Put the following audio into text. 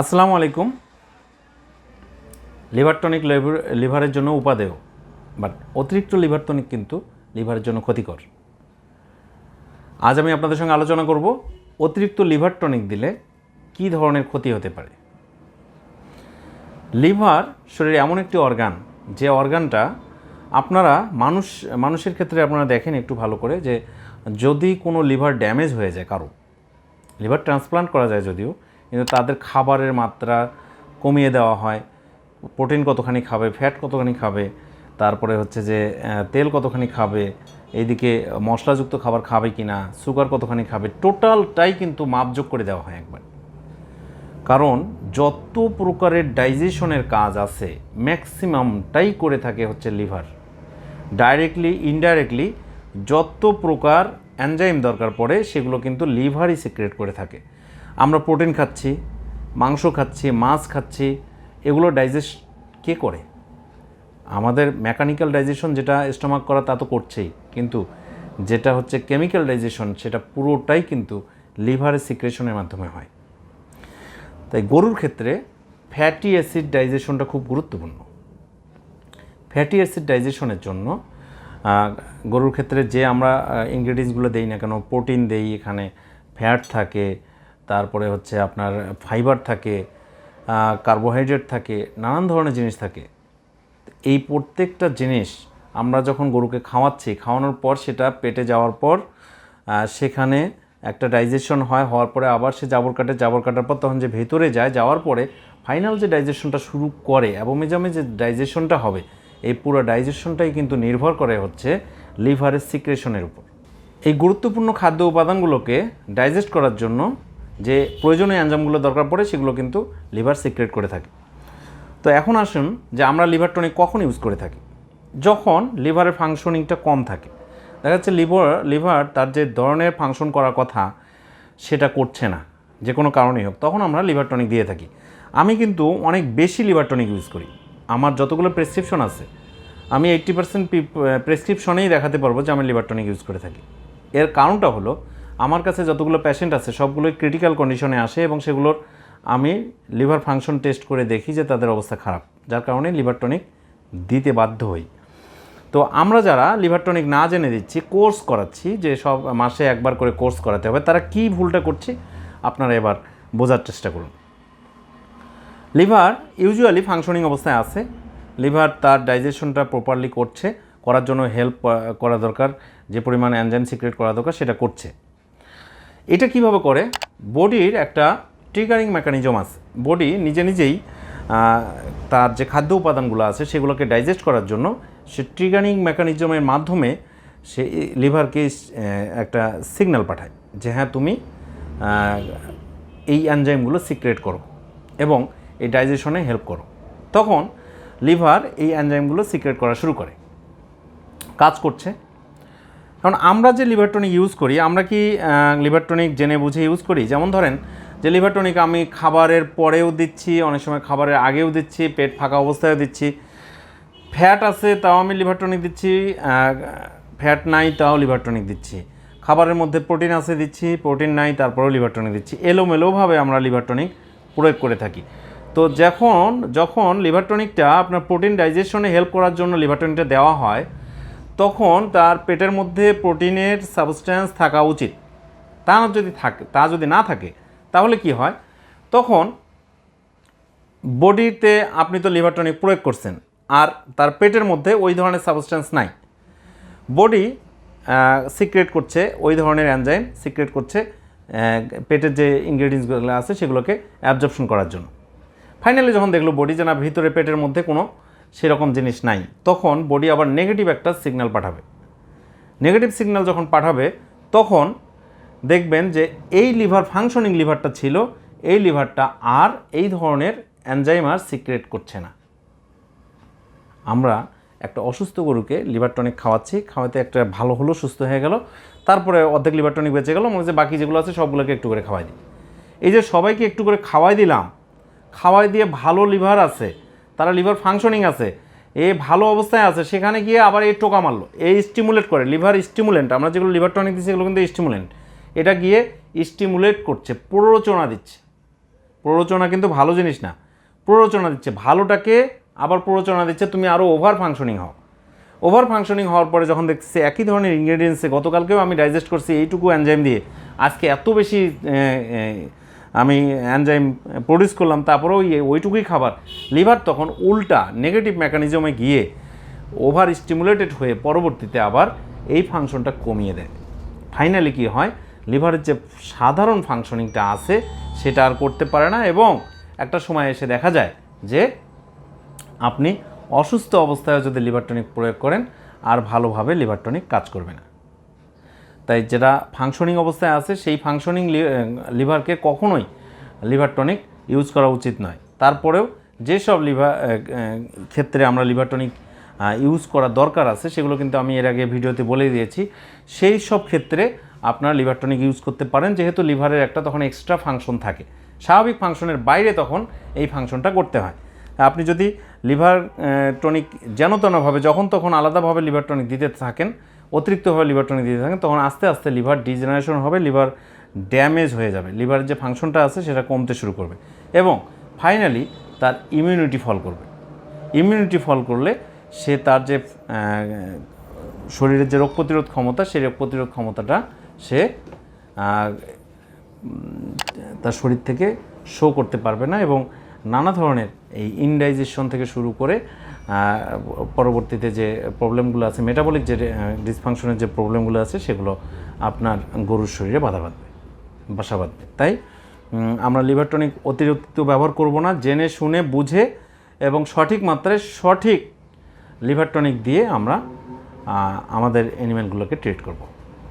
আসসালামু আলাইকুম। Liver tonic লিভারের জন্য উপাদেয়, বাট অতিরিক্ত লিভার টনিক কিন্তু লিভারের জন্য ক্ষতিকর। আজ আমি আপনাদের সঙ্গে আলোচনা করব অতিরিক্ত লিভার টনিক দিলে কী ধরনের ক্ষতি হতে পারে। লিভার শরীরে এমন একটি অর্গান, যে অর্গানটা আপনারা মানুষ মানুষের ক্ষেত্রে আপনারা দেখেন একটু ভালো করে, যে যদি কোনো লিভার ড্যামেজ হয়ে যায় কারও, লিভার ট্রান্সপ্লান্ট করা যায় যদিও কিন্তু তাদের খাবারের মাত্রা কমিয়ে দেওয়া হয়। প্রোটিন কতখানি খাবে, ফ্যাট কতখানি খাবে, তারপরে হচ্ছে যে তেল কতখানি খাবে, এইদিকে মশলাযুক্ত খাবার খাবে কি না সুগার কতখানি খাবে, টোটালটাই কিন্তু মাপযোগ করে দেওয়া হয় একবার। কারণ যত প্রকারের ডাইজেশনের কাজ আছে, ম্যাক্সিমামটাই করে থাকে হচ্ছে লিভার। ডাইরেক্টলি, ইনডাইরেক্টলি যত প্রকার অ্যানজাইম দরকার পড়ে, সেগুলো কিন্তু লিভারই সিক্রেট করে থাকে। আমরা প্রোটিন খাচ্ছি, মাংস খাচ্ছি, মাছ খাচ্ছি, এগুলো ডাইজেস্ট কে করে? আমাদের মেকানিক্যাল ডাইজেশন যেটা স্টমাক করা তা তো করছেই, কিন্তু যেটা হচ্ছে কেমিক্যাল ডাইজেশন সেটা পুরোটাই কিন্তু লিভারের সিক্রেশনের মাধ্যমে হয়। তাই গরুর ক্ষেত্রে ফ্যাটি অ্যাসিড ডাইজেশনটা খুব গুরুত্বপূর্ণ। ফ্যাটি অ্যাসিড ডাইজেশনের জন্য গরুর ক্ষেত্রে যে আমরা ইনগ্রেডিয়েন্টসগুলো দেই না কেন প্রোটিন দেই, এখানে ফ্যাট থাকে তারপরে হচ্ছে আপনার ফাইবার থাকে কার্বোহাইড্রেট থাকে, নানান ধরনের জিনিস থাকে। এই প্রত্যেকটা জিনিস আমরা যখন গরুকে খাওয়াচ্ছি, খাওয়ানোর পর সেটা পেটে যাওয়ার পর সেখানে একটা ডাইজেশন হয়, হওয়ার পরে আবার সে জাবর কাটে, জাবর কাটার পর তখন যে ভেতরে যায়, যাওয়ার পরে ফাইনাল যে ডাইজেশনটা শুরু করে এবং মেজামে যে ডাইজেশনটা হবে, এই পুরো ডাইজেশনটাই কিন্তু নির্ভর করে হচ্ছে লিভারের সিক্রেশনের উপর। এই গুরুত্বপূর্ণ খাদ্য উপাদানগুলোকে ডাইজেস্ট করার জন্য যে প্রয়োজনীয় অ্যানজামগুলো দরকার পড়ে সেগুলো কিন্তু লিভার সিক্রেট করে থাকে। তো এখন আসুন যে আমরা লিভার টনিক কখন ইউজ করে থাকি। যখন লিভারের ফাংশনিংটা কম থাকে, দেখা যাচ্ছে লিভার লিভার তার যে ধরনের ফাংশন করার কথা সেটা করছে না, যে কোনো কারণেই হোক, তখন আমরা লিভার টনিক দিয়ে থাকি। আমি কিন্তু অনেক বেশি লিভার টনিক ইউজ করি। আমার যতগুলো প্রেসক্রিপশন আছে, আমি এইট্টি পার্সেন্ট প্রেসক্রিপশনেই দেখাতে পারব যে আমি লিভার টনিক ইউজ করে থাকি। এর কারণটা হলো আমার কাছে যতগুলো পেশেন্ট আছে, সবগুলোই ক্রিটিক্যাল কন্ডিশনে আসে এবং সেগুলোর আমি লিভার ফাংশন টেস্ট করে দেখি যে তাদের অবস্থা খারাপ, যার কারণে লিভার টনিক দিতে বাধ্য হই। তো আমরা যারা লিভার টনিক না জেনে দিচ্ছি কোর্স করাচ্ছি যে সব মাসে একবার করে কোর্স করাতে হবে, তারা কি ভুলটা করছে আপনারা এবার বোঝার চেষ্টা করুন। লিভার ইউজুয়ালি ফাংশনিং অবস্থায় আছে লিভার তার ডাইজেশনটা প্রপারলি করছে, করার জন্য হেল্প করা দরকার, যে পরিমাণ অ্যানজাইম সিক্রেট করা দরকার সেটা করছে। এটা কীভাবে করে? বডির একটা ট্রিগারিং মেকানিজম আছে। বডি নিজে নিজেই তার যে খাদ্য উপাদানগুলো আছে, সেগুলোকে ডাইজেস্ট করার জন্য সে ট্রিগারিং মেকানিজমের মাধ্যমে সে লিভারকে একটা সিগন্যাল পাঠায় যে হ্যাঁ তুমি এই অ্যানজাইমগুলো সিক্রেট করো এবং এই ডাইজেশনে হেল্প করো। তখন লিভার এই অ্যানজাইমগুলো সিক্রেট করা শুরু করে। কাজ করছে। কারণ আমরা যে লিভার টনিক ইউজ করি, আমরা কি লিভার টনিক জেনে বুঝে ইউজ করি? যেমন ধরেন, যে লিভার টনিক আমি খাবারের পরেও দিচ্ছি, অনেক সময় খাবারের আগেও দিচ্ছি, পেট ফাঁকা অবস্থায়ও দিচ্ছি। ফ্যাট আছে, তাও আমি লিভার টনিক দিচ্ছি ফ্যাট নাই, তাও লিভার টনিক দিচ্ছি। খাবারের মধ্যে প্রোটিন আছে, দিচ্ছি প্রোটিন নাই, তারপরেও লিভার টনিক দিচ্ছি। এলোমেলোভাবে আমরা লিভার টনিক প্রয়োগ করে থাকি। তো যখন যখন লিভার টনিকটা আপনার প্রোটিন ডাইজেশনে হেল্প করার জন্য লিভার টনিকটা দেওয়া হয় তখন তার পেটের মধ্যে প্রোটিনের সাবস্ট্যান্স থাকা উচিত। তা যদি থাকে, তা যদি না থাকে, তাহলে কি হয়? তখন বডিতে আপনি তো লিভার টনিক প্রয়োগ করছেন, আর তার পেটের মধ্যে ওই ধরনের সাবস্ট্যান্স নাই। বডি সিক্রেট করছে, ওই ধরনের অ্যানজাইম সিক্রেট করছে পেটের যে ইনগ্রেডিয়েন্টসগুলো আছে সেগুলোকে অ্যাবজর্পশন করার জন্য। ফাইনালি যখন দেখল বডি যে না ভিতরে পেটের মধ্যে কোনো সেরকম জিনিস নাই। তখন বডি আবার নেগেটিভ একটা সিগন্যাল পাঠাবে। নেগেটিভ সিগন্যাল যখন পাঠাবে, তখন দেখবেন যে এই লিভার ফাংশনিং লিভারটা ছিল, এই লিভারটা আর এই ধরনের অ্যানজাইম আর সিক্রেট করছে না। আমরা একটা অসুস্থ গরুকে লিভার টনিক খাওয়াচ্ছি, খাওয়াতে একটা ভালো হলো, সুস্থ হয়ে গেল, তারপরে অর্ধেক লিভার টনিক বেঁচে গেল, মনে হচ্ছে বাকি যেগুলো আছে সবগুলোকে একটু করে খাওয়াই দিই। এই যে সবাইকে একটু করে খাওয়াই দিলাম, খাওয়াই দিয়ে ভালো লিভার আছে তারা লিভার ফাংশনিং আছে। এ ভালো অবস্থায় আছে, সেখানে গিয়ে আবার এই টোকা মারলো। এই স্টিমুলেট করে, লিভার স্টিমুলেন্ট আমরা যেগুলো লিভার টনিক দিচ্ছি এগুলো কিন্তু স্টিমুলেন্ট এটা গিয়ে স্টিমুলেট করছে, প্ররোচনা দিচ্ছে। প্ররোচনা কিন্তু ভালো জিনিস না। প্ররোচনা দিচ্ছে, ভালোটাকে আবার প্ররোচনা দিচ্ছে, তুমি আরও ওভার ফাংশনিং হও। ওভার ফাংশনিং হওয়ার পরে যখন দেখছি একই ধরনের ইনগ্রেডিয়েন্টসে গতকালকেও আমি ডাইজেস্ট করছি এইটুকু অ্যানজাইম দিয়ে। আজকে এত বেশি আমি অ্যানজাইম প্রডিউস করলাম, তারপরেও ওই ওইটুকুই খাবার। লিভার তখন উল্টা নেগেটিভ মেকানিজমে গিয়ে ওভার স্টিমুলেটেড হয়ে পরবর্তীতে আবার এই ফাংশনটা কমিয়ে দেয়। ফাইনালি কি হয়? লিভারের যে সাধারণ ফাংশনিংটা আছে, সেটা আর করতে পারে না এবং একটা সময় এসে দেখা যায় যে আপনি অসুস্থ অবস্থায় যদি লিভার টনিক প্রয়োগ করেন, আর ভালোভাবে লিভার টনিক কাজ করবে না। তাই যেটা ফাংশনিং অবস্থায় আছে, সেই ফাংশনিং লিভারকে কখনোই লিভার টনিক ইউজ করা উচিত নয়। তারপরেও যেসব লিভার ক্ষেত্রে আমরা লিভার টনিক ইউজ করা দরকার আছে, সেগুলো কিন্তু আমি এর আগে ভিডিওতে বলে দিয়েছি। সেই সব ক্ষেত্রে আপনারা লিভার টনিক ইউজ করতে পারেন, যেহেতু লিভারের একটা তখন এক্সট্রা ফাংশন থাকে। স্বাভাবিক ফাংশনের বাইরে তখন এই ফাংশনটা করতে হয়। আপনি যদি লিভার টনিক যেন তেনভাবে, যখন তখন আলাদাভাবে লিভার টনিক দিতে থাকেন অতিরিক্তভাবে লিভার টনিক দিতে থাকেন, তখন আস্তে আস্তে লিভার ডিজেনারেশন হবে লিভার ড্যামেজ হয়ে যাবে। লিভারের যে ফাংশনটা আছে, সেটা কমতে শুরু করবে। এবং ফাইনালি তার ইমিউনিটি ফল করবে। ইমিউনিটি ফল করলে সে তার যে শরীরের যে রোগ প্রতিরোধ ক্ষমতা, সেই রোগ প্রতিরোধ ক্ষমতাটা সে তার শরীর থেকে শো করতে পারবে না এবং নানা ধরনের এই ইনডাইজেশন থেকে শুরু করে পরবর্তীতে যে প্রবলেমগুলো আছে মেটাবলিক যে ডিসফাংশনের যে প্রবলেমগুলো আছে, সেগুলো আপনার গরুর শরীরে বাধা বাঁধবে, বাসা বাঁধবে। তাই আমরা লিভারটনিক অতিরিক্ত ব্যবহার করব না, জেনে, শুনে, বুঝে এবং সঠিক মাত্রায় সঠিক লিভারটনিক দিয়ে আমরা আমাদের অ্যানিম্যালগুলোকে ট্রিট করব।